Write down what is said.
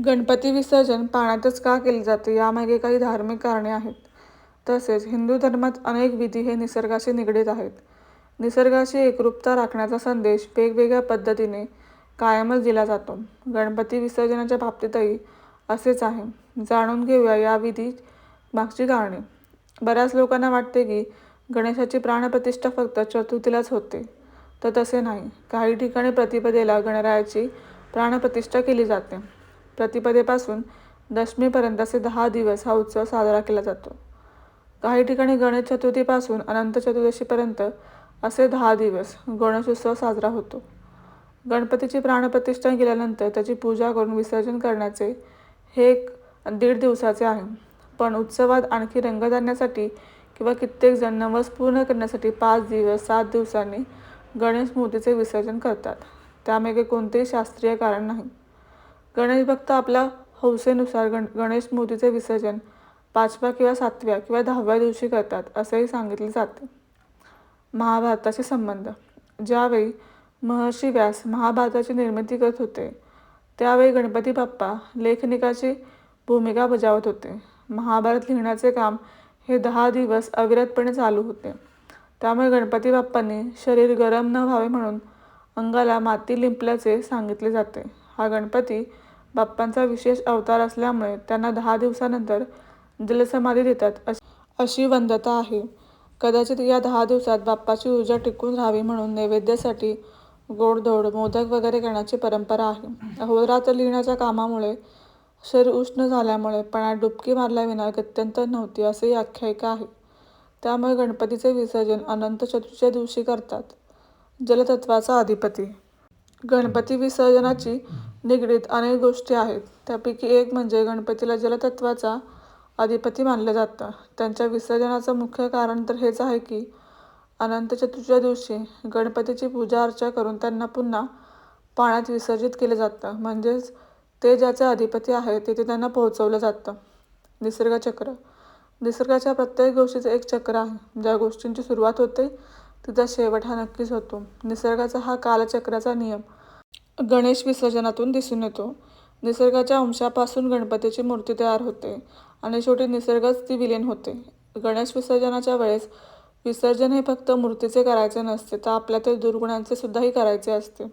गणपती विसर्जन पाण्यातच का केले जाते यामागे काही धार्मिक कारणे आहेत. तसेच हिंदू धर्मात अनेक विधी हे निसर्गाशी निगडीत आहेत. निसर्गाशी एकरूपता राखण्याचा संदेश वेगवेगळ्या पद्धतीने कायमच दिला जातो. गणपती विसर्जनाच्या बाबतीतही असेच आहे. जाणून घेऊया या विधी मागची कारणे. बऱ्याच लोकांना वाटते की गणेशाची प्राणप्रतिष्ठा फक्त चतुर्थीलाच होते. तर तसे नाही. काही ठिकाणी प्रतिपदेला गणरायाची प्राणप्रतिष्ठा केली जाते. प्रतिपदेपासून दशमीपर्यंत असे दहा दिवस हा उत्सव साजरा केला जातो. काही ठिकाणी गणेश चतुर्थीपासून अनंत चतुर्दशीपर्यंत असे दहा दिवस गणेशोत्सव साजरा होतो. गणपतीची प्राणप्रतिष्ठा केल्यानंतर त्याची पूजा करून विसर्जन करण्याचे हे एक दीड दिवसाचे आहे. पण उत्सवात आणखी रंग आणण्यासाठी किंवा कित्येक जण नवस पूर्ण करण्यासाठी पाच दिवस सात दिवसांनी गणेश मूर्तीचे विसर्जन करतात. त्यामागे कोणतेही शास्त्रीय कारण नाही. गणेश भक्त आपल्या हौसेनुसार गण गणेश मूर्तीचे विसर्जन पाचव्या किंवा सातव्या किंवा दहाव्या दिवशी करतात असेही सांगितले जाते. महाभारताशी संबंध. ज्यावेळी महर्षी व्यास महाभारताची निर्मिती करत होते त्यावेळी गणपती बाप्पा लेखनिकाची भूमिका बजावत होते. महाभारत लिहिण्याचे काम हे दहा दिवस अविरतपणे चालू होते. त्यामुळे गणपती बाप्पांनी शरीर गरम न व्हावे म्हणून अंगाला माती लिंपल्याचे सांगितले जाते. हा गणपती बाप्पांचा विशेष अवतार असल्यामुळे त्यांना दहा दिवसानंतर जलसमाधी देतात अश- अशी वंदता आहे. कदाचित या दहा दिवसात बाप्पाची ऊर्जा टिकून राहावी म्हणून नैवेद्यासाठी गोडधोड मोदक वगैरे करण्याची परंपरा आहे. अहोरात्र लिहिण्याच्या कामामुळे शरीर उष्ण झाल्यामुळे पणात डुबकी मारल्याविना गत्यंतर नव्हती असे आख्यायिका आहे. त्यामुळे गणपतीचे विसर्जन अनंत चतुर्थीच्या दिवशी करतात. जलतत्वाचा अधिपती गणपती विसर्जनाची निगडीत अनेक गोष्टी आहेत. त्यापैकी एक म्हणजे गणपतीला जलतत्वाचा अधिपती मानलं जातं. त्यांच्या विसर्जनाचं मुख्य कारण तर हेच आहे की अनंत चतुर्थीच्या दिवशी गणपतीची पूजा अर्चा करून त्यांना पुन्हा पाण्यात विसर्जित केलं जातं. म्हणजेच ते ज्याचे अधिपती आहे तिथे त्यांना पोहोचवलं जातं. निसर्गचक्र. निसर्गाच्या प्रत्येक गोष्टीचं एक चक्र आहे. ज्या गोष्टींची सुरुवात होते तिचा शेवट हा नक्कीच होतो. निसर्गाचा हा कालचक्राचा नियम. गणेश विसर्जनातून दिसून येतो. निसर्गाच्या अंशापासून गणपतीची मूर्ती तयार होते आणि शेवटी निसर्गच ती विलीन होते. गणेश विसर्जनाच्या वेळेस विसर्जन हे फक्त मूर्तीचे करायचे नसते तर आपल्यातील दुर्गुणांचे सुद्धाही करायचे असते.